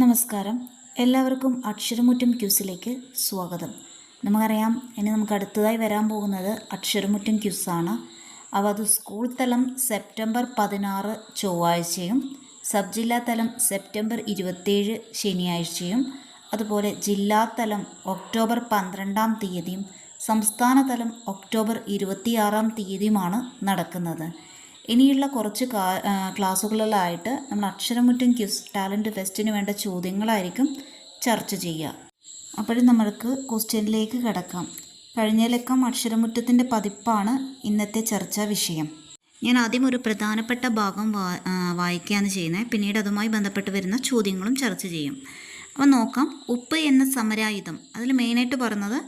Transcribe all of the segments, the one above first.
നമസ്കാരം. എല്ലാവർക്കും അക്ഷരമുറ്റം ക്യൂസിലേക്ക് സ്വാഗതം. നമുക്കറിയാം ഇനി നമുക്ക് അടുത്തതായി വരാൻ പോകുന്നത് അക്ഷരമുറ്റം ക്യൂസാണ്. അപ്പോൾ അത് സ്കൂൾ തലം സെപ്റ്റംബർ പതിനാറ് ചൊവ്വാഴ്ചയും സബ് ജില്ലാ തലം സെപ്റ്റംബർ ഇരുപത്തേഴ് ശനിയാഴ്ചയും അതുപോലെ ജില്ലാ തലം ഒക്ടോബർ പന്ത്രണ്ടാം തീയതിയും സംസ്ഥാന തലം ഒക്ടോബർ ഇരുപത്തിയാറാം തീയതിയുമാണ് നടക്കുന്നത്. ഇനിയുള്ള കുറച്ച് ക്ലാസ്സുകളിലായിട്ട് നമ്മൾ അക്ഷരമുറ്റം ക്യൂസ് ടാലന്റ് ഫെസ്റ്റിന് വേണ്ട ചോദ്യങ്ങളായിരിക്കും ചർച്ച ചെയ്യുക. അപ്പോഴും നമ്മൾക്ക് ക്വസ്റ്റ്യനിലേക്ക് കിടക്കാം. കഴിഞ്ഞ ലക്കം അക്ഷരമുറ്റത്തിന്റെ പതിപ്പാണ് ഇന്നത്തെ ചർച്ചാ വിഷയം. ഞാൻ ആദ്യം ഒരു പ്രധാനപ്പെട്ട ഭാഗം വാ വായിക്കുകയാണ് ചെയ്യുന്നത്. പിന്നീട് അതുമായി ബന്ധപ്പെട്ട് വരുന്ന ചോദ്യങ്ങളും ചർച്ച ചെയ്യും. അപ്പോൾ നോക്കാം. ഉപ്പ് എന്ന സമരായുധം. അതിൽ മെയിനായിട്ട് പറഞ്ഞത്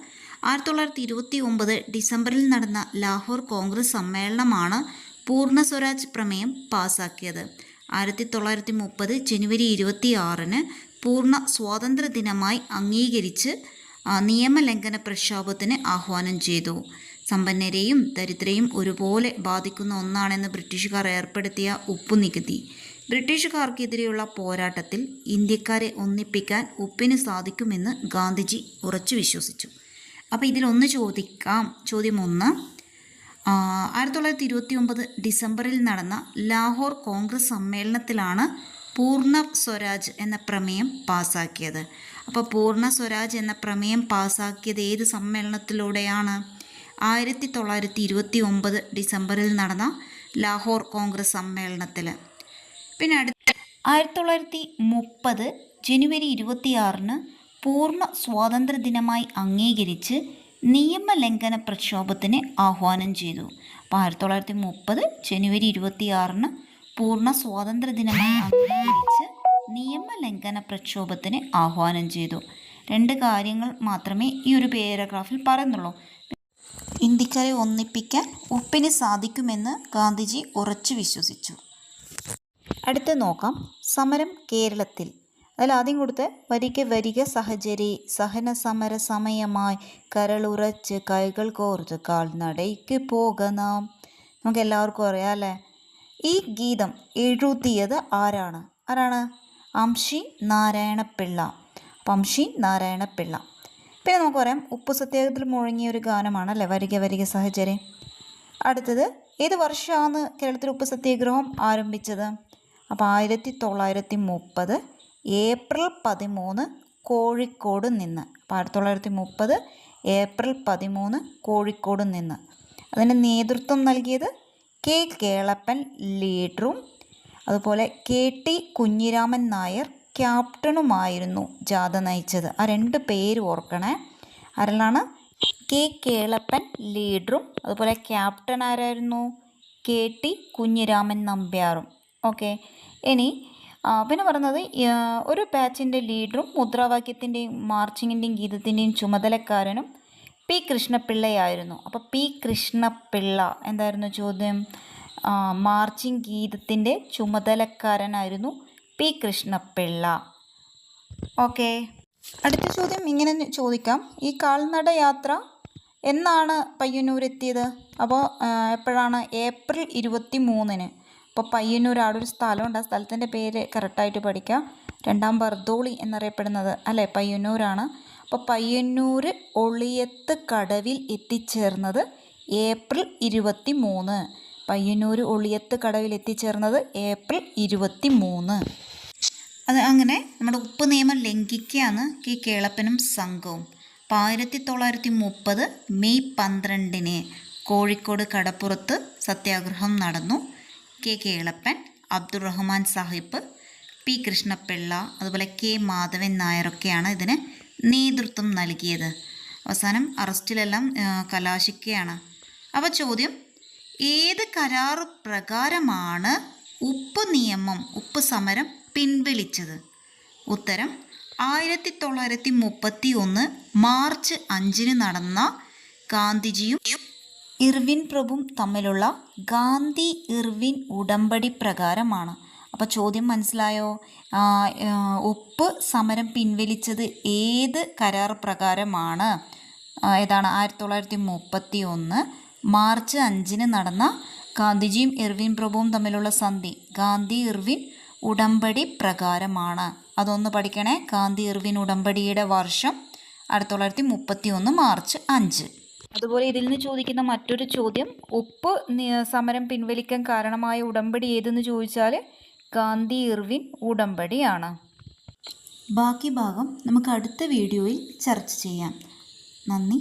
ആയിരത്തി തൊള്ളായിരത്തി ഇരുപത്തി ഒമ്പത് ഡിസംബറിൽ നടന്ന ലാഹോർ കോൺഗ്രസ് സമ്മേളനമാണ് പൂർണ സ്വരാജ് പ്രമേയം പാസാക്കിയത്. ആയിരത്തി തൊള്ളായിരത്തി മുപ്പത് ജനുവരി ഇരുപത്തി ആറിന് പൂർണ സ്വാതന്ത്ര്യ ദിനമായി അംഗീകരിച്ച് നിയമലംഘന പ്രക്ഷോഭത്തിന് ആഹ്വാനം ചെയ്തു. സമ്പന്നരെയും ദരിദ്രരെയും ഒരുപോലെ ബാധിക്കുന്ന ഒന്നാണെന്ന് ബ്രിട്ടീഷുകാർ ഏർപ്പെടുത്തിയ ഉപ്പു നികുതി. ബ്രിട്ടീഷുകാർക്കെതിരെയുള്ള പോരാട്ടത്തിൽ ഇന്ത്യക്കാരെ ഒന്നിപ്പിക്കാൻ ഉപ്പിന് സാധിക്കുമെന്ന് ഗാന്ധിജി ഉറച്ചു വിശ്വസിച്ചു. അപ്പോൾ ഇതിലൊന്ന് ചോദിക്കാം ചോദ്യം ഒന്ന് ആയിരത്തി തൊള്ളായിരത്തി ഇരുപത്തി ഒമ്പത് ഡിസംബറിൽ നടന്ന ലാഹോർ കോൺഗ്രസ് സമ്മേളനത്തിലാണ് പൂർണ സ്വരാജ് എന്ന പ്രമേയം പാസാക്കിയത്. അപ്പോൾ പൂർണ സ്വരാജ് എന്ന പ്രമേയം പാസാക്കിയത് ഏത് സമ്മേളനത്തിലൂടെയാണ്? ആയിരത്തി തൊള്ളായിരത്തി ഇരുപത്തി ഒമ്പത് ഡിസംബറിൽ നടന്ന ലാഹോർ കോൺഗ്രസ് സമ്മേളനത്തിൽ പിന്നെ അടുത്ത ആയിരത്തി തൊള്ളായിരത്തി മുപ്പത് ജനുവരി ഇരുപത്തിയാറിന് പൂർണ സ്വാതന്ത്ര്യ ദിനമായി അംഗീകരിച്ച് നിയമലംഘന പ്രക്ഷോഭത്തിന് ആഹ്വാനം ചെയ്തു. അപ്പോൾ ആയിരത്തി തൊള്ളായിരത്തി മുപ്പത് ജനുവരി ഇരുപത്തിയാറിന് പൂർണ സ്വാതന്ത്ര്യ ദിനമായി നിയമലംഘന പ്രക്ഷോഭത്തിന് ആഹ്വാനം ചെയ്തു. രണ്ട് കാര്യങ്ങൾ മാത്രമേ ഈ ഒരു പാരഗ്രാഫിൽ പറയുന്നുള്ളൂ. ഇന്ത്യക്കാരെ ഒന്നിപ്പിക്കാൻ ഉപ്പിന് സാധിക്കുമെന്ന് ഗാന്ധിജി ഉറച്ചു വിശ്വസിച്ചു. അടുത്ത് നോക്കാം. സമരം കേരളത്തിൽ അതിൽ ആദ്യം കൊടുത്ത് വരിക വരിക സഹചരി സഹന സമര സമയമായി കരളുറച്ച് കൈകൾ കോർത്ത് കാൽനടയ്ക്ക് പോകണം. നമുക്ക് എല്ലാവർക്കും അറിയാം അല്ലേ? ഈ ഗീതം എഴുതിയത് ആരാണ്? ആരാണ്? അംഷി നാരായണപിള്ള. പംഷി നാരായണപിള്ള. പിന്നെ നമുക്ക് പറയാം ഉപ്പ് സത്യാഗ്രഹത്തിൽ മുഴങ്ങിയ ഒരു ഗാനമാണ് അല്ലേ? വരിക വരിക സഹചരി. അടുത്തത് ഏത് വർഷമാണ് കേരളത്തിൽ ഉപ്പ് സത്യാഗ്രഹം ആരംഭിച്ചത്? അപ്പോൾ ആയിരത്തി തൊള്ളായിരത്തി മുപ്പത് ഏപ്രിൽ പതിമൂന്ന് കോഴിക്കോട് നിന്ന്. അപ്പോൾ ആയിരത്തി തൊള്ളായിരത്തി മുപ്പത് ഏപ്രിൽ പതിമൂന്ന് കോഴിക്കോട് നിന്ന്. അതിന് നേതൃത്വം നൽകിയത് കെ കേളപ്പൻ ലീഡറും അതുപോലെ കെ ടി കുഞ്ഞിരാമൻ നായർ ക്യാപ്റ്റനുമായിരുന്നു ജാഥ നയിച്ചത്. ആ രണ്ട് പേര് ഓർക്കണേ. ആരെല്ലാണ് കെ കേളപ്പൻ ലീഡറും അതുപോലെ ക്യാപ്റ്റൻ ആരായിരുന്നു കെ ടി കുഞ്ഞിരാമൻ നമ്പ്യാറും. ഓക്കെ. ഇനി പിന്നെ പറയുന്നത് ഒരു ബാച്ചിന്റെ ലീഡറും മുദ്രാവാക്യത്തിന്റെയും മാർച്ചിങ്ങിന്റെയും ഗീതത്തിന്റെയും ചുമതലക്കാരനും പി കൃഷ്ണപിള്ളയായിരുന്നു. അപ്പോൾ പി കൃഷ്ണപിള്ള എന്തായിരുന്നു ചോദ്യം? മാർച്ചിങ് ഗീതത്തിന്റെ ചുമതലക്കാരനായിരുന്നു പി കൃഷ്ണപിള്ള. ഓക്കെ. അടുത്ത ചോദ്യം ഇങ്ങനെ ചോദിക്കാം. ഈ കാൽനട യാത്ര എന്നാണ് പയ്യന്നൂരെത്തിയത്? അപ്പോൾ എപ്പോഴാണ്? ഏപ്രിൽ ഇരുപത്തി മൂന്നിന് അപ്പോൾ പയ്യന്നൂർ ഒരു സ്ഥലമുണ്ട്. ആ സ്ഥലത്തിന്റെ പേര് കറക്റ്റായിട്ട് പഠിക്കാം. രണ്ടാം ബർദോളി എന്നറിയപ്പെടുന്നത് അല്ലേ? പയ്യന്നൂരാണ്. അപ്പോൾ പയ്യന്നൂർ ഒളിയത്ത് കടവിൽ എത്തിച്ചേർന്നത് ഏപ്രിൽ ഇരുപത്തി മൂന്ന് പയ്യന്നൂർ ഒളിയത്ത് കടവിൽ എത്തിച്ചേർന്നത് ഏപ്രിൽ ഇരുപത്തി മൂന്ന് അത് അങ്ങനെ നമ്മുടെ ഉപ്പ് നിയമം ലംഘിക്കുകയാണ് കെ കേളപ്പനും സംഘവും. അപ്പോൾ ആയിരത്തി തൊള്ളായിരത്തി മുപ്പത് മെയ് പന്ത്രണ്ടിന് കോഴിക്കോട് കടപ്പുറത്ത് സത്യാഗ്രഹം നടന്നു. കെ കേളപ്പൻ അബ്ദുറഹ്മാൻ സാഹിബ് പി കൃഷ്ണപിള്ള അതുപോലെ കെ മാധവൻ നായരൊക്കെയാണ് ഇതിന് നേതൃത്വം നൽകിയത്. അവസാനം അറസ്റ്റിലെല്ലാം കലാശിക്കുകയാണ് അപ്പോൾ ചോദ്യം ഏത് കരാർ പ്രകാരമാണ് ഉപ്പ് നിയമം ഉപ്പ് സമരം പിൻവലിച്ചത്? ഉത്തരം ആയിരത്തി തൊള്ളായിരത്തി മുപ്പത്തി ഒന്ന് മാർച്ച് അഞ്ചിന് നടന്ന ഗാന്ധിജിയും ഇർവിൻ പ്രഭുവും തമ്മിലുള്ള ഗാന്ധി ഇർവിൻ ഉടമ്പടി പ്രകാരമാണ്. അപ്പോൾ ചോദ്യം മനസ്സിലായോ? ഉപ്പ് സമരം പിൻവലിച്ചത് ഏത് കരാർ പ്രകാരമാണ്? ഏതാണ്? ആയിരത്തി തൊള്ളായിരത്തി മുപ്പത്തി ഒന്ന് മാർച്ച് അഞ്ചിന് നടന്ന ഗാന്ധിജിയും ഇർവിൻ പ്രഭുവും തമ്മിലുള്ള സന്ധി. ഗാന്ധി ഇർവിൻ ഉടമ്പടി പ്രകാരമാണ്. അതൊന്ന് പഠിക്കണേ. ഗാന്ധി ഇർവിൻ ഉടമ്പടിയുടെ വർഷം ആയിരത്തി തൊള്ളായിരത്തി മുപ്പത്തി ഒന്ന് മാർച്ച് അഞ്ച്. അതുപോലെ ഇതിൽ നിന്ന് ചോദിക്കുന്ന മറ്റൊരു ചോദ്യം ഉപ്പ് സമരം പിൻവലിക്കാൻ കാരണമായ ഉടമ്പടി ഏതെന്ന് ചോദിച്ചാൽ ഗാന്ധി ഇർവിൻ ഉടമ്പടിയാണ്. ബാക്കി ഭാഗം നമുക്ക് അടുത്ത വീഡിയോയിൽ ചർച്ച ചെയ്യാം. നന്ദി.